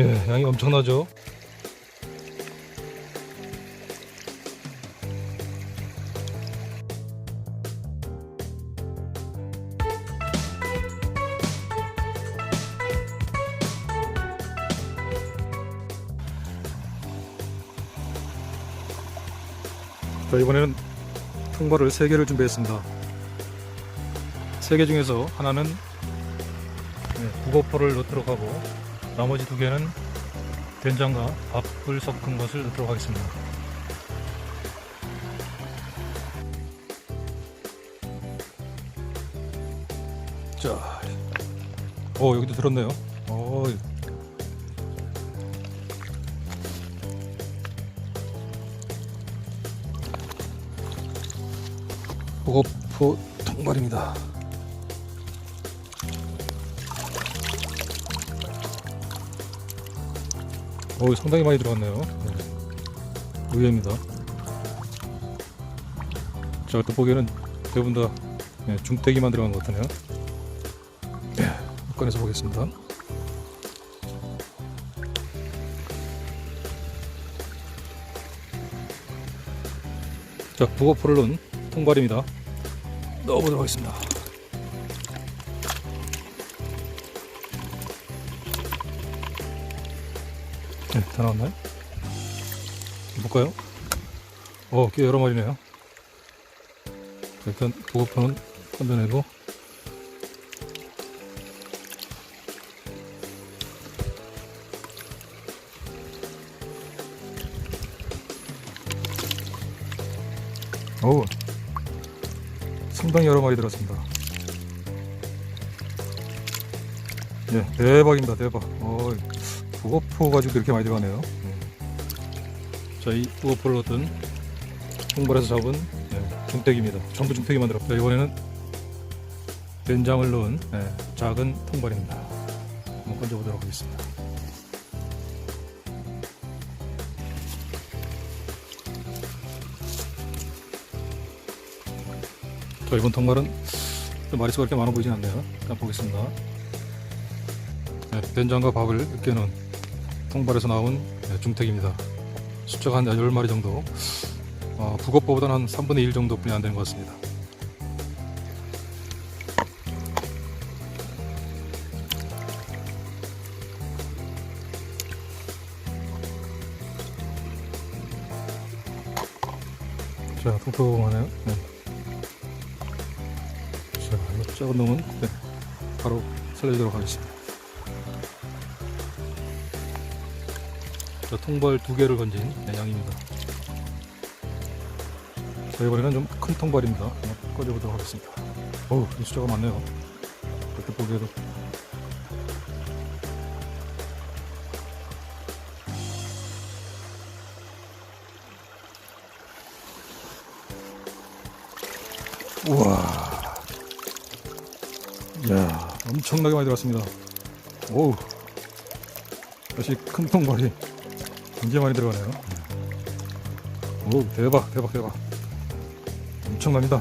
예, 양이 엄청나죠? 자, 이번에는 통발을 3개를 준비했습니다. 3개 중에서 하나는 네, 북어포를 넣도록 하고 나머지 두 개는 된장과 밥을 섞은 것을 넣도록 하겠습니다. 자, 오 여기도 들었네요. 오, 북어포 통발입니다. 오, 상당히 많이 들어갔네요. 네. 의외입니다. 제가 또 보기에는 대부분 다 네, 중대기만 들어간 것 같으네요. 네, 꺼내서 보겠습니다. 자, 북어포를 넣은 통발입니다. 넣어보도록 하겠습니다. 네, 다 나왔나요? 볼까요? 어, 꽤 여러 마리네요. 자, 일단 보고표는 건져내고 오, 상당히 여러 마리 들었습니다. 예, 대박입니다, 대박. 어, 북어포 가지고 이렇게 많이 들어가네요. 네. 자, 이 북어포를 넣었던 통발에서 잡은 네, 중택입니다. 전부 중택이만 들었고요. 이번에는 된장을 넣은 네, 작은 통발입니다. 한번 건져보도록 하겠습니다. 자, 이번 통발은 좀 마리수가 그렇게 많아 보이진 않네요. 일단 보겠습니다. 네, 된장과 밥을 으깨 넣은 통발에서 나온 네, 중택입니다. 숫자가 한 10마리 정도. 어, 북어보다는 한 3분의 1 정도뿐이 안 되는 것 같습니다. 자, 통통하네요. 네. 자, 이 작은 놈은 네, 바로 살려주도록 하겠습니다. 통발 두 개를 건진 네, 양입니다. 자, 이번에는 좀 큰 통발입니다. 한번 꺼져보도록 하겠습니다. 어우, 이 숫자가 많네요. 그렇게 보기에도. 우와. 이야, 엄청나게 많이 들어갔습니다. 오우. 역시 큰 통발이 굉장히 많이 들어가네요. 오, 대박, 대박, 대박. 엄청납니다.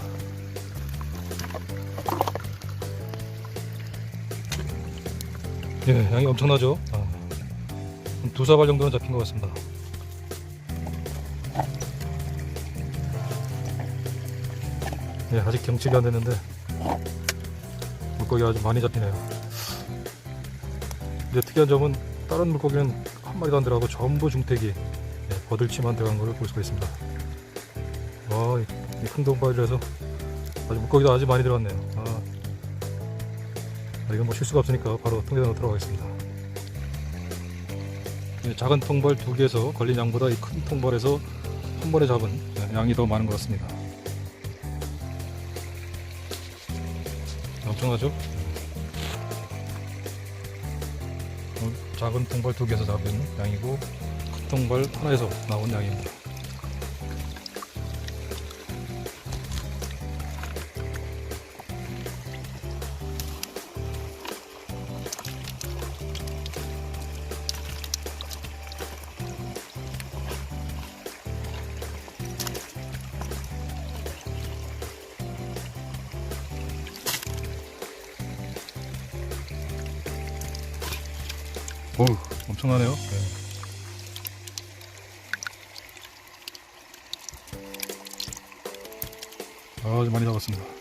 예, 양이 엄청나죠? 아, 한두 사발 정도는 잡힌 것 같습니다. 예, 아직 경칩이 안 됐는데 물고기가 아주 많이 잡히네요. 이제 특이한 점은 다른 물고기는 한 마리도 안 들어가고 전부 중태기 예, 버들치만 들어간 걸 볼 수가 있습니다. 와, 이큰 동발이라서 아주 물고기도 아주 많이 들어갔네요. 아, 아, 이건 뭐 실수가 없으니까 바로 통계단으로 들어가겠습니다. 예, 작은 통발 두 개에서 걸린 양보다 이 큰 통발에서 한 번에 잡은 예, 양이 더 많은 것 같습니다. 엄청나죠? 작은 통발 두 개에서 잡은 양이고 큰 통발 하나에서 나온 양입니다. 어우, 엄청나네요. 네. 아주 많이 잡았습니다.